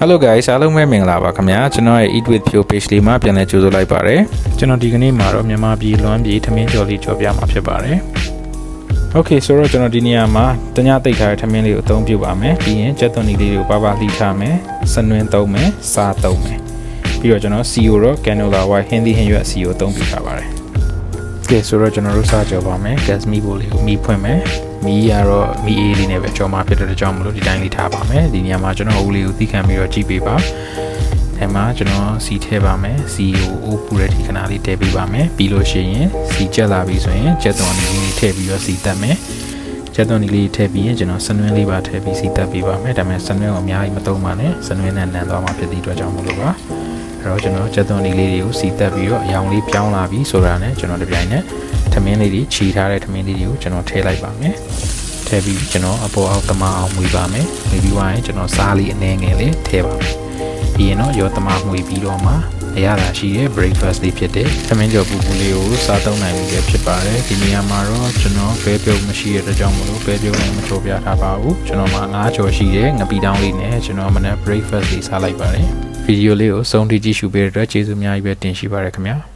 Hello guys အားလုံးပဲမင်္ဂလာပါခင်ဗျာကျွန်တော်ရဲ့ Eat with Pure page လေးမှာပြန်လည်ကြိုဆိုလိုက်ပါရစေကျွန်တော်ဒီကနေ့မှာတော့မြန်မာပြည်လွမ်းပြည်ထမင်းကြော်လေးကြော်ပြမှာဖြစ်ပါတယ် Okay ဆိုတော့ကျွန်တော်ဒီနေရာမှာတညတိတ်ထားတဲ့ထမင်းလေးကိုအသုံးပြုပါမယ်ပြီးရင်ကြက်သွန်နီလေးတွေကိုပါပါလှီထားမယ်စနွင်းသုံးမယ်စားသုံးမယ်ပြီးတော့ကျွန်တော် CEO တော့ canola white ဟင်းသီးဟင်းရွက် CEO အသုံးပြုထားပါတယ် ကဲဆိုတော့ကျွန်တော်တို့စားကြော်ပါမယ် gas မီးဘိုးလေးကိုမီးဖွင့်မယ်မီးကတော့မီးအေးလေးနဲ့ပဲကြော်မှာဖြစ်တဲ့ကြောင့်မလို့ဒီတိုင်းလေးထားပါမယ်ဒီနေရာမှာကျွန်တော်ဦးလေးကိုသီးခံပြီးတော့ကြည့်ပေးပါအဲမှာကျွန်တော်စီထည့်ပါမယ်စီကိုအိုးပူတဲ့ဒီခဏလေးထည့်ပေးပါမယ်ပြီးလို့ရှိရင်စီကျက်လာပြီဆိုရင်ကျက်သွန်လေးထည့်ပြီးတော့စီတက်မယ်ကျက်သွန်လေးထည့်ပြီးရင်ကျွန်တော်စနွင်းလေးပါထည့်ပြီးစီတက်ပေးပါမယ်ဒါပေမဲ့စနွင်းကိုအများကြီးမသုံးပါနဲ့စနွင်းနဲ့နန်သွားမှာဖြစ်တဲ့အတွက်ကြောင့်မလို့ပါ အဲ့တော့ကျွန်တော်ကျက်သွန်လေးတွေကိုစီတက်ပြီးတော့အယောင်လေးပြောင်းလာပြီဆိုတာနဲ့ကျွန်တော်တပြိုင်နက်ထမင်းလေးတွေခြီထားတဲ့ထမင်းလေးတွေကိုကျွန်တော်ထည့်လိုက်ပါမယ်ထည့်ပြီးကျွန်တော်အပေါ်အောက်တမအောင်မွေပါမယ်မွေပြီးွားရင်ကျွန်တော်စားလေးအနည်းငယ်လေးထည့်ပါမယ်ပြီးရင်တော့ရောတမမွေပြီးတော့မှ အရသာရှိတဲ့ breakfast လေးဖြစ်တဲ့သမင်းကြော်ပူပူလေးကိုစားသုံးနိုင်ပြီဖြစ်ပါတယ်ဒီနေရာမှာတော့ကျွန်တော်ဘဲပြုတ်မရှိတဲ့အတွက်ကြောင့်မလို့ဘဲပြုတ်လည်းမချိုးပြထားပါဘူးကျွန်တော်မှာငါးကြော်ရှိတဲ့ငပီတောင်းလေးနဲ့ကျွန်တော်မနေ့ breakfast လေးစားလိုက်ပါတယ်ဗီဒီယိုလေးကိုစုံထိကြည့်ရှုပေးတဲ့အတွက်ကျေးဇူးအများကြီးပဲတင်ရှိပါရခင်ဗျာ